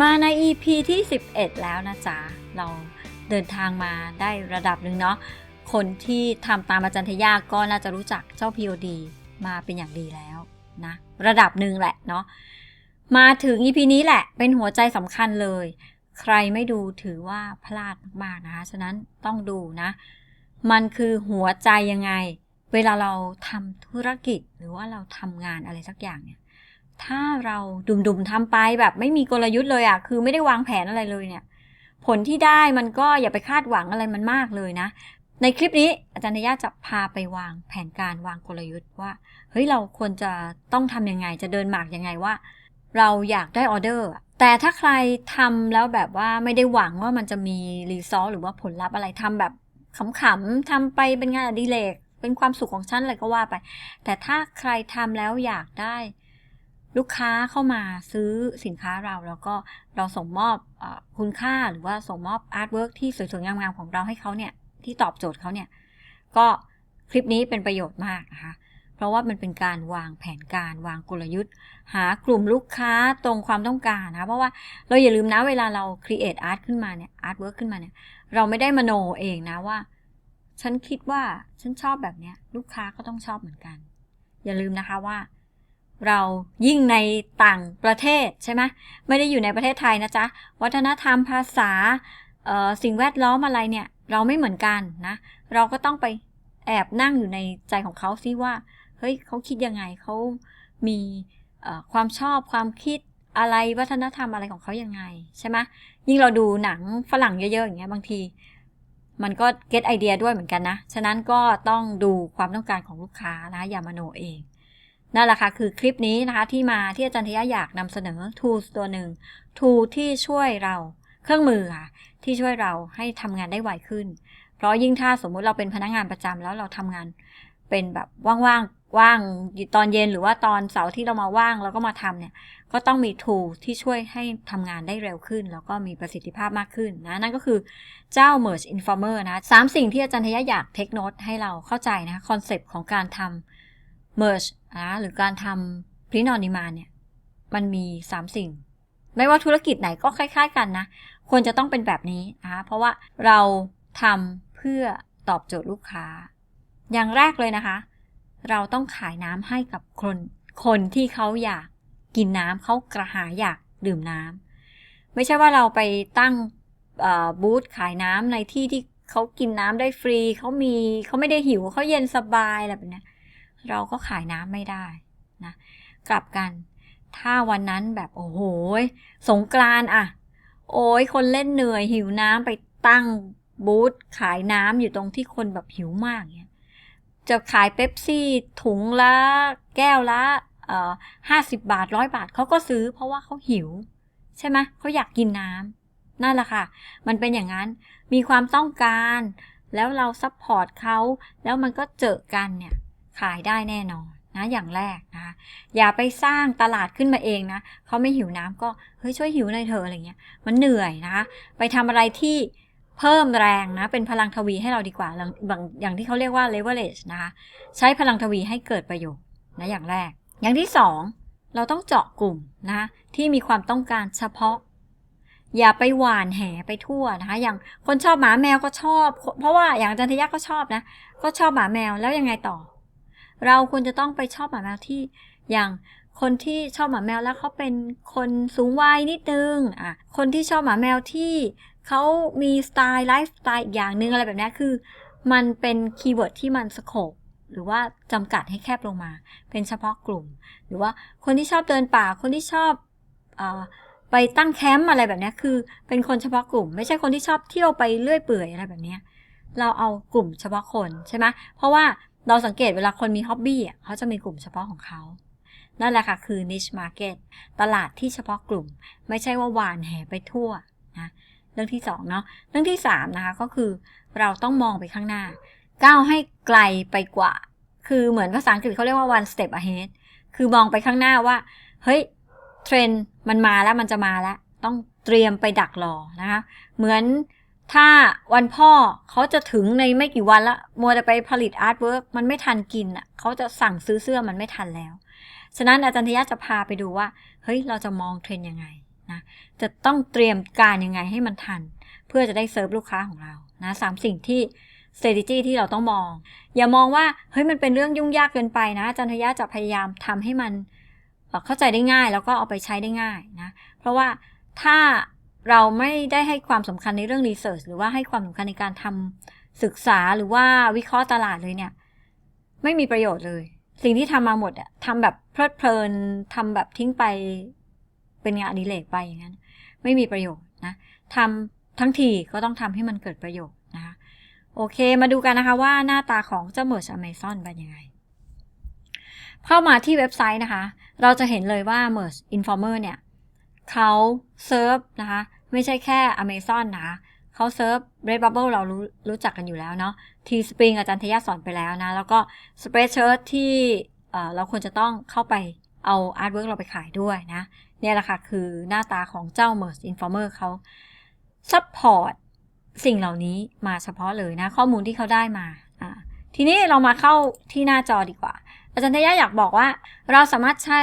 มาใน EP ที่ 11 แล้วนะจ๊ะ เราเดินทางมาได้ระดับหนึ่งเนาะ คนที่ทำตามอาจารย์ทยาก็น่าจะรู้จักเจ้า POD มาเป็นอย่างดีแล้วนะ ระดับหนึ่งแหละเนาะ มาถึง EP นี้แหละ เป็นหัวใจสำคัญเลย ใครไม่ดูถือว่าพลาดมากๆนะคะ ฉะนั้นต้องดูนะ มันคือหัวใจยังไง เวลาเราทำธุรกิจหรือว่าเราทำงานอะไรสักอย่างเนี่ย ถ้าเราดุมๆทำไปแบบไม่มีกลยุทธ์เลยอะ่ะ คือไม่ได้วางแผนอะไรเลยเนี่ย ผลที่ได้มันก็อย่าไปคาดหวังอะไรมันมากเลยนะ ในคลิปนี้อาจารย์นยาจะพาไปวางแผนการวางกลยุทธ์ว่า เฮ้ยเราควรจะต้องทำยังไง จะเดินหมากยังไงว่า เราอยากได้ออเดอร์ แต่ถ้าใครทำแล้วแบบว่าไม่ได้หวังว่ามันจะมีรีซอสหรือว่าผลลัพธ์อะไรทำแบบขำๆทำไปเป็นงานอดิเรกเป็นความสุขของฉันอะไรก็ว่าไป แต่ถ้าใครทำแล้วอยากได้ ลูกค้าเข้ามาซื้อสินค้าเรา แล้วก็เราส่งมอบอคุณค่าหรือว่าส่งมอบอาร์ตเวิร์กที่สวยๆงามๆของเราให้เขาเนี่ยที่ตอบโจทย์เขาเนี่ยก็คลิปนี้เป็นประโยชน์มากนะคะเพราะว่ามันเป็นการวางแผนการวางกลยุทธ์ หากลุ่มลูกค้าตรงความต้องการนะเพราะว่าเราอย่าลืมนะเวลาเรา create art ขึ้นมาเนี่ย art work ขึ้นมาเนี่ยเราไม่ได้มโนเองนะว่า ฉันคิดว่าฉันชอบแบบเนี้ยลูกค้าก็ต้องชอบเหมือนกัน อย่าลืมนะคะว่า เรายิ่งในต่างประเทศใช่ไหมไม่ได้อยู่ในประเทศไทยนะจ๊ะ วัฒนธรรมภาษาสิ่งแวดล้อมอะไรเนี่ย เราไม่เหมือนกันนะ เราก็ต้องไปแอบนั่งอยู่ในใจของเขาซิว่า เฮ้ยเขาคิดยังไงเขามีความชอบความคิดอะไรวัฒนธรรมอะไรของเขายังไงใช่ไหมยิ่งเราดูหนังฝรั่งเยอะๆอย่างเงี้ยบางที มันก็เก็ตไอเดียด้วยเหมือนกันนะ ฉะนั้นก็ต้องดูความต้องการของลูกค้านะอย่ามาโนเอง นั่นแหละค่ะคือคลิปนี้นะคะที่มาที่อาจารย์ทยาอยากนำเสนอ tools ตัวหนึ่ง tool ที่ช่วยเราเครื่องมือค่ะที่ช่วยเราให้ทำงานได้ไวขึ้น เพราะยิ่งถ้าสมมุติเราเป็นพนักงานประจำแล้วเราทำงานเป็นแบบว่างๆ ว่างตอนเย็นหรือว่าตอนเสาร์ที่เรามาว่างแล้วก็มาทำเนี่ย ก็ต้องมี tool ที่ช่วยให้ทำงานได้เร็วขึ้น แล้วก็มีประสิทธิภาพมากขึ้นนะ นั่นก็คือเจ้า Merge Informer นะสามสิ่งที่อาจารย์ทยาอยากเทคโนตให้เราเข้าใจนะคอนเซปต์ของการทำ Merge นะหรือการทำ Print on Demand เนี่ย มันมี 3 สิ่ง ไม่ว่าธุรกิจไหนก็คล้ายๆกันนะ ควรจะต้องเป็นแบบนี้นะคะเพราะว่าเราทำเพื่อตอบโจทย์ลูกค้า อย่างแรกเลยนะคะ เราต้องขายน้ำให้กับคนคนที่เขาอยากกินน้ำเขากระหายอยากดื่มน้ำไม่ใช่ว่าเราไปตั้งบูธขายน้ำในที่ที่เขากินน้ำได้ฟรีเขามีเขาไม่ได้หิวเขาเย็นสบายอะไรแบบนี้ เราก็ขายน้ำไม่ได้นะกลับกัน ถ้าวันนั้นแบบโอ้โหสงกรานอะโอ้ยคนเล่นเหนื่อยหิวน้ำไปตั้งบูธขายน้ำอยู่ตรงที่คนแบบหิวมากเนี่ยจะขายเป๊ปซี่ถุงละแก้วละเอ่อห้าสิบบาทร้อยบาทเขาก็ซื้อเพราะว่าเขาหิว ใช่ไหมเขาอยากกินน้ำนั่นแหละค่ะ มันเป็นอย่างนั้นมีความต้องการ แล้วเราซัพพอร์ตเขาแล้วมันก็เจอกันเนี่ย ขายได้แน่นอนนะอย่างแรกนะคะอย่าไปสร้างตลาดขึ้นมาเองนะเขาไม่หิวน้ำก็เฮ้ยช่วยหิวหน่อยเถอะอะไรเงี้ยมันเหนื่อยนะคะไปทำอะไรที่เพิ่มแรงนะเป็นพลังทวีให้เราดีกว่าอย่างอย่างที่เขาเรียกว่า leverage นะคะใช้พลังทวีให้เกิดประโยชน์นะอย่างแรก อย่างที่สองเราต้องเจาะกลุ่มนะที่มีความต้องการเฉพาะ อย่าไปหวานแหไปทั่วนะคะอย่างคนชอบหมาแมวก็ชอบ เพราะว่าอย่างจันทยะก็ชอบนะก็ชอบหมาแมวแล้วยังไงต่อ เราควรจะต้องไปชอบหมาแมวที่อย่างคนที่ชอบหมาแมวแล้วเขาเป็นคนสูงวัยนิดนึงอะคนที่ชอบหมาแมวที่เขามีสไตล์ไลฟ์สไตล์อีกอย่างหนึ่งอะไรแบบนี้คือ มันเป็นคีย์เวิร์ดที่มันสโคปหรือว่าจำกัดให้แคบลงมา เป็นเฉพาะกลุ่ม หรือว่าคนที่ชอบเดินป่า คนที่ชอบอไปตั้งแคมป์อะไรแบบนี้คือ เป็นคนเฉพาะกลุ่ม ไม่ใช่คนที่ชอบเที่ยวไปเรื่อยเปื่อยอะไรแบบนี้เราเอากลุ่มเฉพาะคนใช่ไหมเพราะว่า เราสังเกตเวลาคนมีฮ็อบบี้อะเขาจะมีกลุ่มเฉพาะของเขานั่นแหละค่ะคือ niche market ตลาดที่เฉพาะกลุ่ม ไม่ใช่ว่าหวานแห่ไปทั่วนะเรื่องที่สองเนาะเรื่องที่สามนะคะก็คือเราต้องมองไปข้างหน้า ก้าวให้ไกลไปกว่า คือเหมือนภาษาอังกฤษเขาเรียกว่า one step ahead คือมองไปข้างหน้าว่าเฮ้ยเทรนด์มันมาแล้วมันจะมาแล้ว ต้องเตรียมไปดักรอนะคะเหมือน ถ้าวันพ่อเขาจะถึงในไม่กี่วันละมัวแต่ไปผลิตอาร์ตเวิร์กมันไม่ทันกินอะเขาจะสั่งซื้อเสื้อมันไม่ทันแล้ว ฉะนั้นอาจารย์ทยาจะพาไปดูว่า เฮ้ย เราจะมองเทรนยังไงนะจะต้องเตรียมการยังไงให้มันทัน เพื่อจะได้เซิร์ฟลูกค้าของเรานะสามสิ่งที่ strategy ที่เราต้องมอง อย่ามองว่าเฮ้ยมันเป็นเรื่องยุ่งยากเกินไปนะอาจันทยาจะพยายามทำให้มันเข้าใจได้ง่าย แล้วก็เอาไปใช้ได้ง่ายนะเพราะว่าถ้า เราไม่ได้ให้ความสำคัญในเรื่อง research หรือว่าให้ความสำคัญในการทำศึกษาหรือว่าวิเคราะห์ตลาดเลยเนี่ย ไม่มีประโยชน์เลย สิ่งที่ทำมาหมดอะทำแบบเพลิดเพลินทำแบบทิ้งไปเป็นงานอดิเรกไปอย่างนั้น ไม่มีประโยชน์นะทำทั้งทีก็ต้องทำให้มันเกิดประโยชน์นะคะโอเคมาดูกันนะคะว่าหน้าตาของเจ้า Merge Amazon เป็นยังไง เข้ามาที่เว็บไซต์นะคะ เราจะเห็นเลยว่า Merge Informer เนี่ยเขาเซิร์ฟนะคะ ไม่ใช่แค่ Amazon นะเขาเซิร์ฟ Redbubble เรารู้รู้จักกันอยู่แล้วเนาะ T-Spring อาจารย์ทยาสอนไปแล้วนะ แล้วก็ Spreadshirt ที่เราควรจะต้องเข้าไปเอา Artwork เราไปขายด้วยนะ เนี่ยแหละค่ะคือหน้าตาของเจ้า Merge Informer เขา Support สิ่งเหล่านี้มาเฉพาะเลยนะ ข้อมูลที่เขาได้มาอ่าทีนี้เรามาเข้าที่หน้าจอดีกว่า อาจารย์ทยาอยากบอกว่า เราสามารถใช้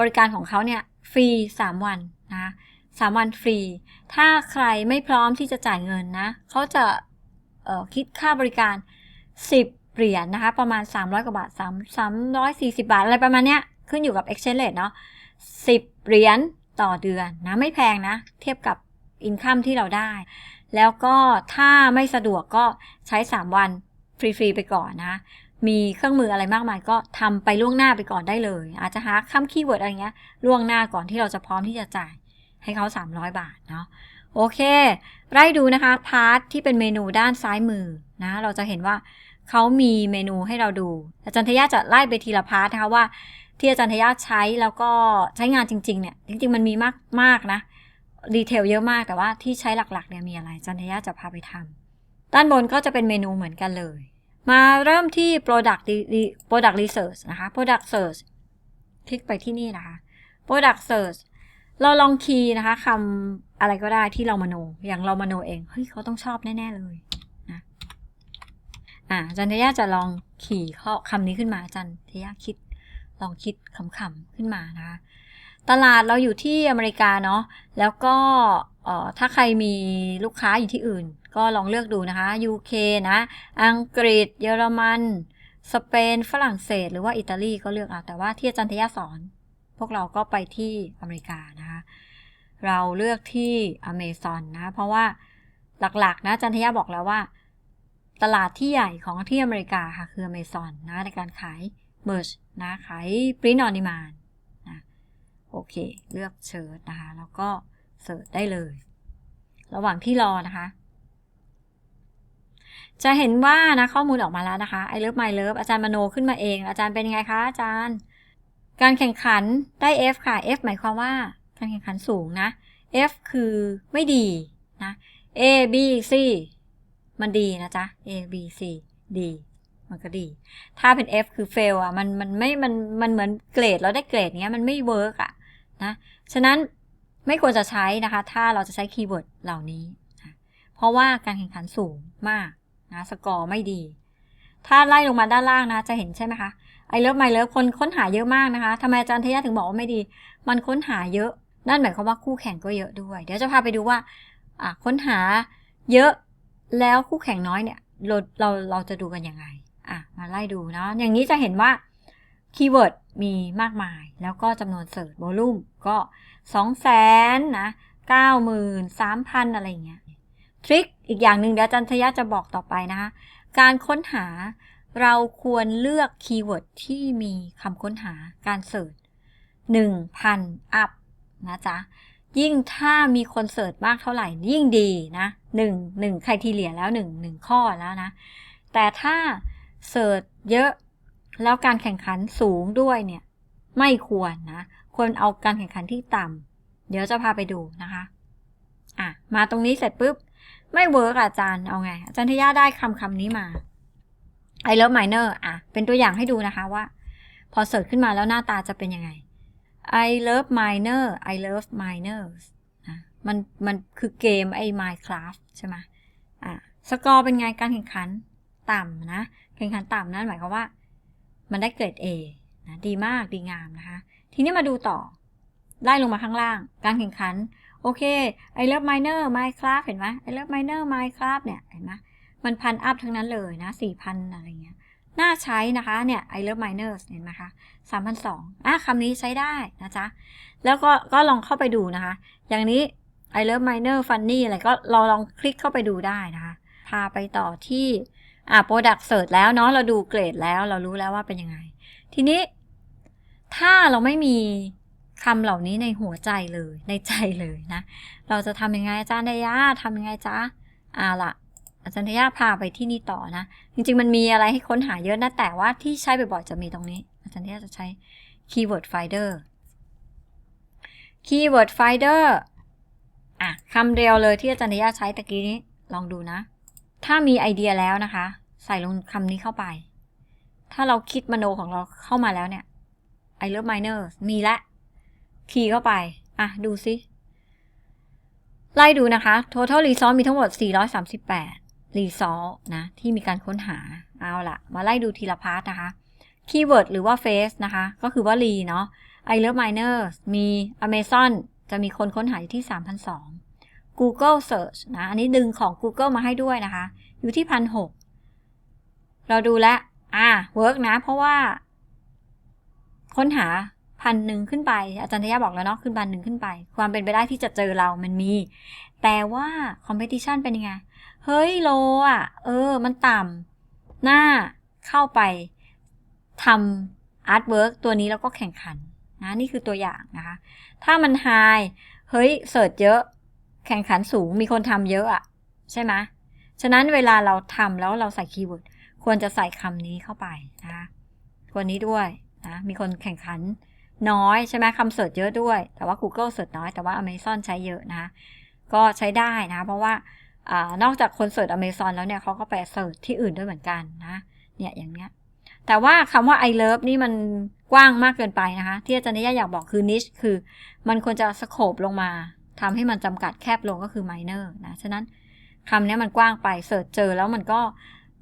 บริการของเขาเนี่ยฟรี 3 วันนะ สามวันฟรี ถ้าใครไม่พร้อมที่จะจ่ายเงินนะเขาจะคิดค่าบริการ 10 เหรียญนะคะ ประมาณ 300 กว่าบาท 3 340 บาท อะไรประมาณเนี้ย ขึ้นอยู่กับ exchange rate เนาะ10 เหรียญต่อเดือนนะไม่แพงนะ เทียบกับอินคัมที่เราได้ แล้วก็ถ้าไม่สะดวกก็ใช้ 3 วันฟรีๆไปก่อนนะ มีเครื่องมืออะไรมากมายก็ทำไปล่วงหน้าไปก่อนได้เลย อาจจะหาคำคีย์เวิร์ดอะไรเงี้ยล่วงหน้าก่อนที่เราจะพร้อมที่จะจ่าย ให้เขา 300 บาทเนาะโอเค ไล่ดูนะคะ พาร์ทที่เป็นเมนูด้านซ้ายมือนะ เราจะเห็นว่าเขามีเมนูให้เราดู อาจารย์ทยาจะไล่ไปทีละพาร์ทนะคะว่า ที่อาจารย์ทยาใช้แล้วก็ใช้งานจริงๆเนี่ยจริงๆมันมีมากมากนะดีเทลเยอะมากแต่ว่าที่ใช้หลักๆเนี่ยมีอะไรอาจันทยาจะพาไปทำด้านบนก็จะเป็นเมนูเหมือนกันเลย มาเริ่มที่ product product research นะคะ product search คลิกไปที่นี่นะคะ product search เราลองคีย์นะคะคำอะไรก็ได้ที่เรามโน อย่างเรามโนเอง เฮ้ยเขาต้องชอบแน่ ๆ เลยนะอ่าจันทยาจะลองขี่ข้อคำนี้ขึ้นมาจันทยาคิด ลองคิดขำๆขึ้นมานะคะตลาดเราอยู่ที่อเมริกาเนาะแล้วก็เอ่อถ้าใครมีลูกค้าอยู่ที่อื่น ก็ลองเลือกดูนะคะ UK นะ อังกฤษ เยอรมัน สเปน ฝรั่งเศส หรือว่าอิตาลีก็เลือกเอาแต่ว่าที่อาจารย์ทยาสอน วกเราก็ไปที่อเมริกานะคะ เราเลือกที่อเมซอนนะ เพราะว่าหลักๆนะจารย์ทยาบอกแล้วว่า ตลาดที่ใหญ่ของที่อเมริกาค่ะคืออเมซอนนะในการขายเมอร์ชนะขายปริ้นออนิมานนะโอเค เลือกเชิร์ตนะคะ แล้วก็เสิร์ชได้เลย ระหว่างที่รอนะคะ จะเห็นว่านะข้อมูลออกมาแล้วนะคะ I love my love อาจารย์มโนขึ้นมาเอง อาจารย์เป็นยังไงคะอาจารย์ การแข่งขันได้ F ค่ะ F หมายความว่าการแข่งขันสูงนะ F คือไม่ดีนะ A B C มันดีนะจ๊ะ A B C ดีมันก็ดี ถ้าเป็น F คือ fail อะ มันมันไม่ มัน มันเหมือนเกรดแล้วได้เกรดเงี้ย มันไม่เวิร์กอะนะ ฉะนั้นไม่ควรจะใช้นะคะ ถ้าเราจะใช้คีย์เวิร์ดเหล่านี้นะเพราะว่าการแข่งขันสูงมากนะ สกอร์ไม่ดี ถ้าไล่ลงมาด้านล่างนะ จะเห็นใช่ไหมคะ ไอเลิฟไมเลิฟคนค้นหาเยอะมากนะคะทำไมอาจารย์เทยาถึงบอกว่าไม่ดี มันค้นหาเยอะ นั่นหมายความว่าคู่แข่งก็เยอะด้วย เดี๋ยวจะพาไปดูว่าค้นหาเยอะแล้วคู่แข่งน้อยเนี่ยเราเราเราจะดูกันยังไงอะมาไล่ดูเนาะอย่างนี้จะเห็นว่าคีย์เวิร์ดมีมากมาย แล้วก็จำนวนเสิร์ชโวลูมก็สองแสนนะเก้าหมื่นสามพันอะไรเงี้ยทริคอีกอย่างหนึ่งเดี๋ยวอาจันทยาจะบอกต่อไปนะคะการค้นหา เราควรเลือกคีย์เวิร์ดที่มีคำค้นหาการเสิร์ชหนึ่งพันอัพนะจ๊ะ ยิ่งถ้ามีคนเสิร์ชมากเท่าไหร่ยิ่งดีนะหนึ่งหนึ่งใครทีเลียแล้วหนึ่งหนึ่งข้อแล้วนะ แต่ถ้าเสิร์ชเยอะแล้วการแข่งขันสูงด้วยเนี่ยไม่ควรนะ ควรเอาการแข่งขันที่ต่ำเดี๋ยวจะพาไปดูนะคะอะมาตรงนี้เสร็จปุ๊บ ไม่เวิร์กอาจารย์เอาไง อาจารย์ทยาได้คำคำนี้มา I love minor อะ เป็นตัวอย่างให้ดูนะคะว่า พอเสิร์ชขึ้นมาแล้วหน้าตาจะเป็นยังไง I love minor I love minors นะมันมันคือเกมไอ้ Minecraft ใช่ไหมอะสกอร์เป็นไงการแข่งขันต่ำนะ แข่งขันต่ำนั่นหมายความว่า มันได้เกรด A นะดีมากดีงามนะคะ ทีนี้มาดูต่อไล่ลงมาข้างล่าง การแข่งขัน โอเคไอเลิฟไมเนอร์ไมคราฟเห็นไหมไอเลิฟไมเนอร์ไมคราฟเนี่ย เห็นไหม มันพันอัพทั้งนั้นเลยนะสี่พันอะไรเงี้ย น่าใช้นะคะเนี่ย I love miners เห็นไหมคะสามพันสองอะคำนี้ใช้ได้นะจ๊ะ แล้วก็ก็ลองเข้าไปดูนะคะ อย่างนี้ I love miner funny อะไรก็เราลองคลิกเข้าไปดูได้นะคะ พาไปต่อที่อะ product search แล้วเนาะเราดูเกรดแล้วเรารู้แล้วว่าเป็นยังไง ทีนี้ ถ้าเราไม่มีคำเหล่านี้ในหัวใจเลยในใจเลยนะ เราจะทำยังไงอาจารย์ดายาทำยังไงจ๊ะอ่าล่ะ อาจารย์ทยาพาไปที่นี่ต่อนะ จริง ๆ มันมีอะไรให้ค้นหาเยอะนะ แต่ว่าที่ใช้บ่อยๆจะมีตรงนี้ อาจารย์ทยาจะใช้ keyword finder keyword finder อะคำเดียวเลยที่อาจารย์ทยาใช้ตะกี้นี้ ลองดูนะ ถ้ามีไอเดียแล้วนะคะ ใส่ลงคำนี้เข้าไป ถ้าเราคิดมโนของเราเข้ามาแล้วเนี่ย I love miners มีละ คีย์เข้าไป อะ ดูซิ ไล่ดูนะคะ total result มีทั้งหมด 438 result นะที่มีการค้นหาเอาละมาไล่ดูทีละพาร์ทนะคะ keyword หรือว่า face นะคะ ก็คือว่า re เนาะ I love miners มี Amazon จะมีคนค้นหาอยู่ที่ 3,002 Google search นะ อันนี้ดึงของ Google มาให้ด้วยนะคะ อยู่ที่1,600เราดูแลอ่า work นะ เพราะว่า ค้นหาพันหนึ่งขึ้นไป อาจารย์ทยาบอกแล้วเนาะขึ้นพันหนึ่งขึ้นไป ความเป็นไปได้ที่จะเจอเรามันมี แต่ว่า competition เป็นยังไง เฮ้ยโลอะ เออ มันต่ำหน้าเข้าไปทำอาร์ตเวิร์กตัวนี้แล้วก็แข่งขันนะนี่คือตัวอย่างนะคะ ถ้ามันไฮเฮ้ยเสิร์ชเยอะ แข่งขันสูงมีคนทำเยอะอะใช่ไหมฉะนั้นเวลาเราทำแล้วเราใส่คีย์เวิร์ดควรจะใส่คำนี้เข้าไปนะคะตัวนี้ด้วยนะมีคนแข่งขันน้อยใช่ไหมคำเสิร์ชเยอะด้วย แต่ว่า Google เสิร์ชน้อยแต่ว่า Amazon ใช้เยอะนะ ก็ใช้ได้นะ เพราะว่า อนอกจากคนเสิร์ช Amazon แล้วเนี่ยเขาก็ไปเสิร์ชที่อื่นด้วยเหมือนกันนะเนี่ยอย่างเนี้ยแต่ว่าคำว่า I love นี่มันกว้างมากเกินไปนะคะ ที่อาจารย์นิยาอยากบอกคือ niche คือ มันควรจะสโคบลงมาทำให้มันจำกัดแคบลงก็คือ minor นะฉะนั้นคำนี้มันกว้างไปเสิร์ชเจอแล้วมันก็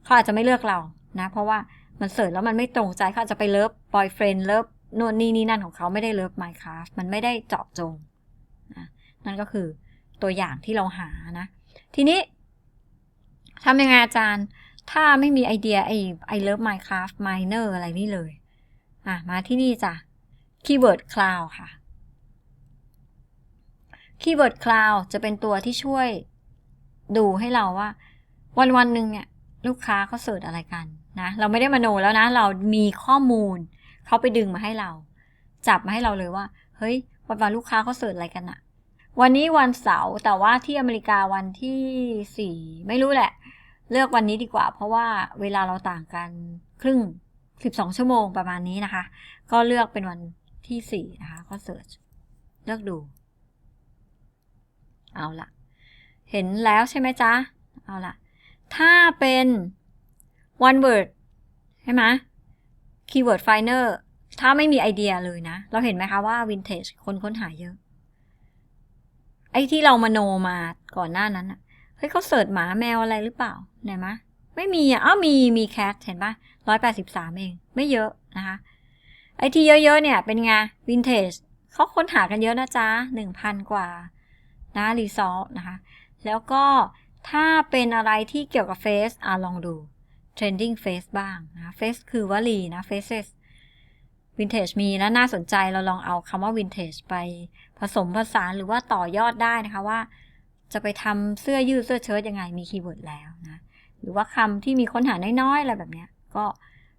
เขาอาจจะไม่เลือกเรานะ เพราะว่ามันเสิร์ชแล้วมันไม่ตรงใจเขาอาจจะไปเลิฟ boyfriend เลิฟนู่นนี่นี่นั่นของเขาไม่ได้เลิฟ Minecraft มันไม่ได้เจาะจงนะนั่นก็คือตัวอย่างที่เราหานะ ทีนี้ทำยังไงอาจารย์ ถ้าไม่มีไอเดียไอไอเลิฟ Minecraft Miner อะไรนี่เลย อะ มาที่นี่จ้ะ Keyword Cloud ค่ะ Keyword Cloud จะเป็นตัวที่ช่วยดูให้เราว่า วันวันหนึ่งเนี่ย ลูกค้าเขาเสิร์ชอะไรกันนะ เราไม่ได้มโนแล้วนะ เรามีข้อมูลเขาไปดึงมาให้เรา จับมาให้เราเลยว่า เฮ้ยวันวันลูกค้าเขาเสิร์ชอะไรกันอะ วันนี้วันเสาร์แต่ว่าที่อเมริกาวันที่สี่ไม่รู้แหละ เลือกวันนี้ดีกว่า เพราะว่าเวลาเราต่างกันครึ่ง12ชั่วโมงประมาณนี้นะคะ ก็เลือกเป็นวันที่4นะคะ ก็เสิร์ชเลือกดู เอาละเห็นแล้วใช่ไหมจ๊ะ เอาละถ้าเป็น one word ใช่ไหม keyword finder ถ้าไม่มีไอเดียเลยนะ เราเห็นไหมคะว่า vintage คนค้นหาเยอะ ไอ้ที่เรามโนมาก่อนหน้านั้นอะเฮ้ยเขาเสิร์ชหมาแมวอะไรหรือเปล่าไหนมะไม่มีอะอ้าวมีมีแคทเห็นปะร้อยแปดสิบสามเอง ไม่เยอะนะคะไอที่เยอะๆเนี่ยเป็นไงวินเทจเขาค้นหากันเยอะนะจ๊ะหนึ่งพันกว่านะรีซอสนะคะแล้วก็ถ้าเป็นอะไรที่เกี่ยวกับเฟซอะลองดู trending face บ้างนะ face คือวลีนะ faces vintage มีนะน่าสนใจเราลองเอาคำว่า vintage ไปผสมผสานหรือว่าต่อยอดได้นะคะว่า จะไปทำเสื้อยืดเสื้อเชิ้ตยังไงมีคีย์เวิร์ดแล้วนะหรือว่าคำที่มีค้นหาน้อยๆอะไรแบบนี้ก็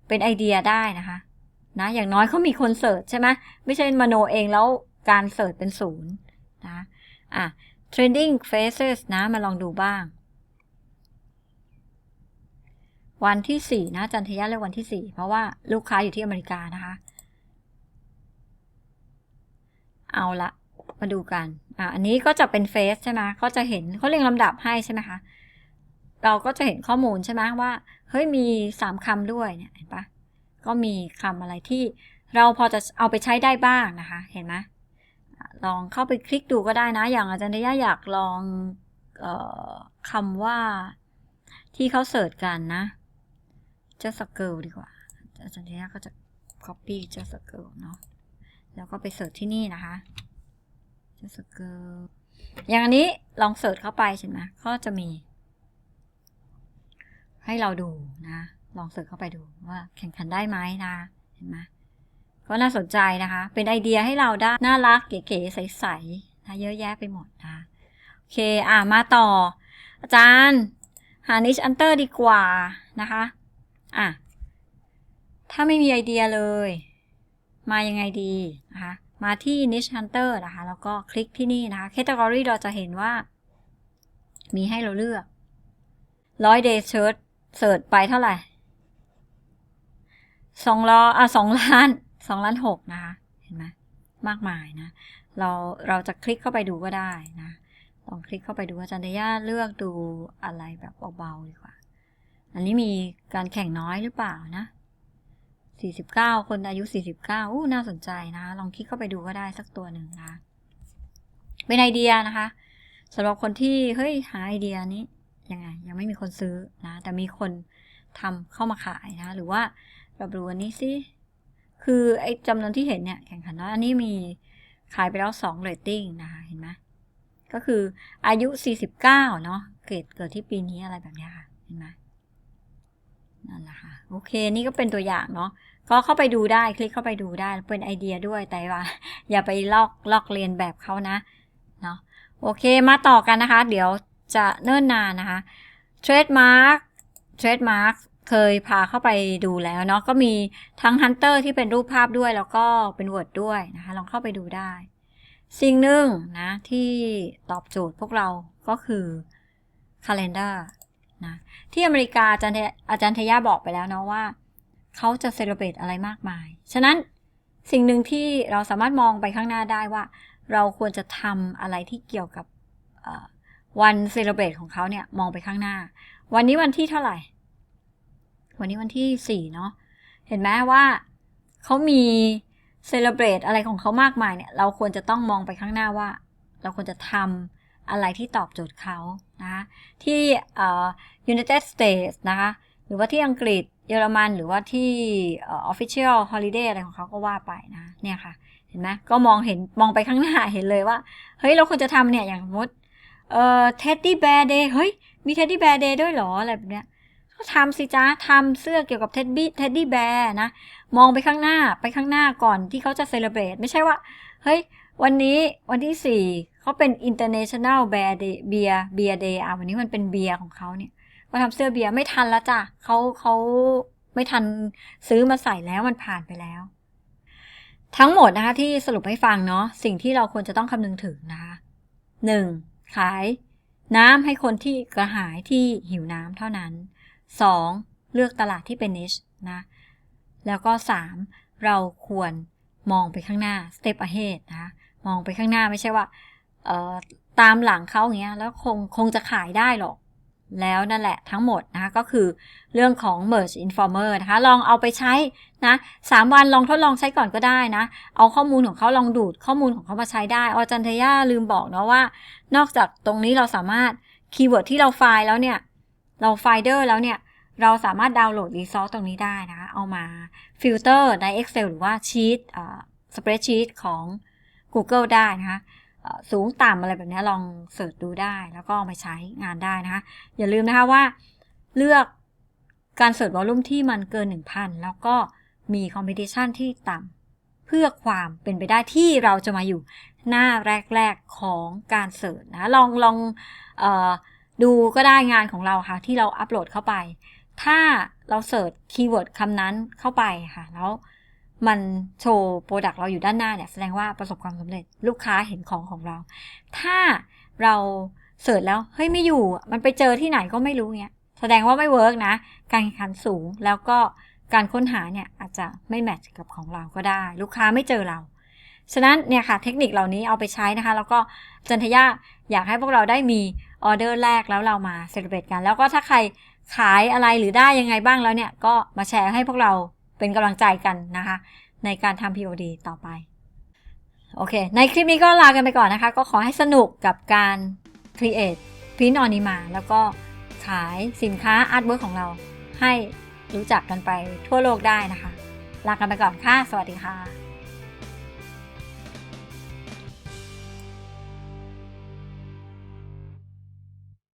เป็นไอเดียได้นะคะนะอย่างน้อยเขามีคนเสิร์ชใช่ไหมไม่ใช่มโนเองแล้วการเสิร์ชเป็นศูนย์นะอะ trending faces นะมาลองดูบ้าง วันที่สี่นะจันทยาเลือกวันที่สี่เพราะว่าลูกค้าอยู่ที่อเมริกานะคะ เอาละมาดูกัน อะอันนี้ก็จะเป็นเฟซใช่ไหมก็จะเห็นเขาเรียงลำดับให้ใช่ไหมคะ เราก็จะเห็นข้อมูลใช่ไหมว่า เฮ้ย มีสามคำด้วยเนี่ย เห็นปะก็มีคำอะไรที่เราพอจะเอาไปใช้ได้บ้างนะคะ เห็นไหมลองเข้าไปคลิกดูก็ได้นะ อย่างอาจารย์ดยาอยากลองออคำว่าที่เขาเสิร์ชกันนะ just a girl ดีกว่า อาจารย์ดยาก็จะ copy just a girl เนาะ แล้วก็ไปเสิร์ชที่นี่นะคะ just a girl อย่างนี้ลองเสิร์ชเข้าไปใช่ไหมก็จะมี ให้เราดูนะ ลองเสิร์ชเข้าไปดูว่าแข่งขันได้ไหมนะ เห็นไหมก็น่าสนใจนะคะ เป็นไอเดียให้เราได้ น่ารักเก๋ๆใสๆนะเยอะแยะไปหมดนะโอเค อะมาต่อ อาจารย์หานิชอันเตอร์ดีกว่านะคะ อะ ถ้าไม่มีไอเดียเลย มายังไงดีนะคะมาที่ niche hunter นะคะ แล้วก็คลิกที่นี่นะคะ category เราจะเห็นว่า มีให้เราเลือกร้อย day search เสิร์ชไปเท่าไหร่สองล้ออะสองล้านสองล้านหกนะคะ เห็นไหมมากมายนะ เราเราจะคลิกเข้าไปดูก็ได้นะ ลองคลิกเข้าไปดูอาจารย์เดย่าเลือกดูอะไรแบบเบาๆดีกว่า อันนี้มีการแข่งน้อยหรือเปล่านะ 49 คนอายุ 49อู้น่าสนใจนะ ลองคลิกเข้าไปดูก็ได้สักตัวหนึ่งนะ เป็นไอเดียนะคะสำหรับคนที่ เฮ้ย หาไอเดียนี้ยังไง ยังไม่มีคนซื้อนะ แต่มีคนทำเข้ามาขายนะ หรือว่าเราดูอันนี้สิ คือไอ้จำนวนที่เห็นเนี่ย แข่งขันน้อยอันนี้มีขายไปแล้ว2เรตติ้งนะคะ เห็นไหมก็คืออายุ 49 เนาะเกิดเกิดที่ปีนี้อะไรแบบนี้ค่ะ เห็นไหม นั่นแหละค่ะ โอเค นี่ก็เป็นตัวอย่างเนาะ ก็เข้าไปดูได้ คลิกเข้าไปดูได้ เป็นไอเดียด้วย แต่ว่า อย่าไปลอกลอกเรียนแบบเขานะ เนาะ โอเค มาต่อกันนะคะ เดี๋ยวจะเนิ่นนานนะคะ Trademark Trademark เคยพาเข้าไปดูแล้วเนาะ ก็มีทั้ง Hunter ที่เป็นรูปภาพด้วย แล้วก็เป็น Word ด้วยนะคะ ลองเข้าไปดูได้ สิ่งหนึ่งนะที่ตอบโจทย์พวกเราก็คือ calendar นะที่อเมริกาอาจารย์อาจารย์ทยาบอกไปแล้วเนาะว่า เขาจะเซเลบรตอะไรมากมาย ฉะนั้นสิ่งหนึ่งที่เราสามารถมองไปข้างหน้าได้ว่า เราควรจะทำอะไรที่เกี่ยวกับวันเซเลบรตของเขาเนี่ยมองไปข้างหน้า วันนี้วันที่เท่าไหร่ วันนี้วันที่สี่เนาะเห็นไหมว่าเขามีเซเลบรตอะไรของเขามากมายเนี่ย เราควรจะต้องมองไปข้างหน้าว่า เราควรจะทำ อะไรที่ตอบโจทย์เขานะที่ United States นะคะหรือว่าที่อังกฤษเยอรมันหรือว่าที่ official holiday อะไรของเขาก็ว่าไปนะเนี่ยค่ะเห็นไหมก็มองเห็นมองไปข้างหน้าเห็นเลยว่า เฮ้ย เราควรจะทำเนี่ย อย่างสมมติเอ่อ teddy bear day เฮ้ย มี teddy bear day ด้วยหรอ อะไรแบบเนี้ยก็ทำสิจ้าทำเสื้อเกี่ยวกับ teddy teddy bear นะ มองไปข้างหน้าไปข้างหน้าก่อนที่เขาจะ celebrate ไม่ใช่ว่า เฮ้ย วันนี้วันที่สี่ เขาเป็น international beer day beer beer day อะวันนี้มันเป็นเบียร์ของเขาเนี่ยมาทำเสื้อเบียร์ไม่ทันแล้วจ้ะเขาเขาไม่ทันซื้อมาใส่แล้วมันผ่านไปแล้ว ทั้งหมดนะคะที่สรุปให้ฟังเนาะสิ่งที่เราควรจะต้องคำนึงถึงนะคะหนึ่งขายน้ำให้คนที่กระหายที่หิวน้ำเท่านั้นสองเลือกตลาดที่เป็นนิชนะ แล้วก็สามเราควรมองไปข้างหน้า step ahead นะ มองไปข้างหน้าไม่ใช่ว่า ตามหลังเขาอย่างเงี้ยแล้วคงคงจะขายได้หรอก แล้วนั่นแหละทั้งหมดนะคะก็คือเรื่องของ merge informer นะคะลองเอาไปใช้นะสามวันลองทดลองใช้ก่อนก็ได้นะ เอาข้อมูลของเขาลองดูดข้อมูลของเขามาใช้ได้อจันทยาลืมบอกเนาะว่า นอกจากตรงนี้เราสามารถคีย์เวิร์ดที่เราไฟล์แล้วเนี่ย เราไฟเดอร์แล้วเนี่ย เราสามารถดาวน์โหลดรีซอสตรงนี้ได้นะคะเอามาฟิลเตอร์ใน Excel หรือว่าชีตสเปรดชีตของ Google ได้นะคะ สูงต่ำอะไรแบบนี้ลองเสิร์ชดูได้ แล้วก็เอามาใช้งานได้นะคะ อย่าลืมนะคะว่าเลือกการเสิร์ชวอลลุ่มที่มันเกิน 1,000 แล้วก็มีคอมเพติชันที่ต่ำเพื่อความเป็นไปได้ที่เราจะมาอยู่หน้าแรก ๆ ของการเสิร์ชนะ ลองลองออดูก็ได้งานของเราค่ะ ที่เราอัปโหลดเข้าไป ถ้าเราเสิร์ชคีย์เวิร์ดคำนั้นเข้าไปค่ะ แล้ว มันโชว์โปรดักต์เราอยู่ด้านหน้าเนี่ยแสดงว่าประสบความสำเร็จลูกค้าเห็นของของเรา ถ้าเราเสิร์ชแล้วเฮ้ยไม่อยู่มันไปเจอที่ไหนก็ไม่รู้เงี้ยแสดงว่าไม่เวิร์กนะ การแข่งขันสูงแล้วก็การค้นหาเนี่ยอาจจะไม่แมทช์กับของเราก็ได้ ลูกค้าไม่เจอเรา ฉะนั้นเนี่ยค่ะเทคนิคเหล่านี้เอาไปใช้นะคะ แล้วก็จันทยาอยากให้พวกเราได้มีออเดอร์แรกแล้วเรามาเซเลบรตกัน แล้วก็ถ้าใครขายอะไรหรือได้ยังไงบ้างแล้วเนี่ยก็มาแชร์ให้พวกเรา เป็นกำลังใจกันนะคะ ในการทำ POD ต่อไป โอเค ในคลิปนี้ก็ลากันไปก่อนนะคะ ก็ขอให้สนุกกับการ create พินอนิมา แล้วก็ขายสินค้าอาร์ตเวิร์ของเรา ให้รู้จักกันไปทั่วโลกได้นะคะ ลากันไปก่อนค่ะ สวัสดีค่ะ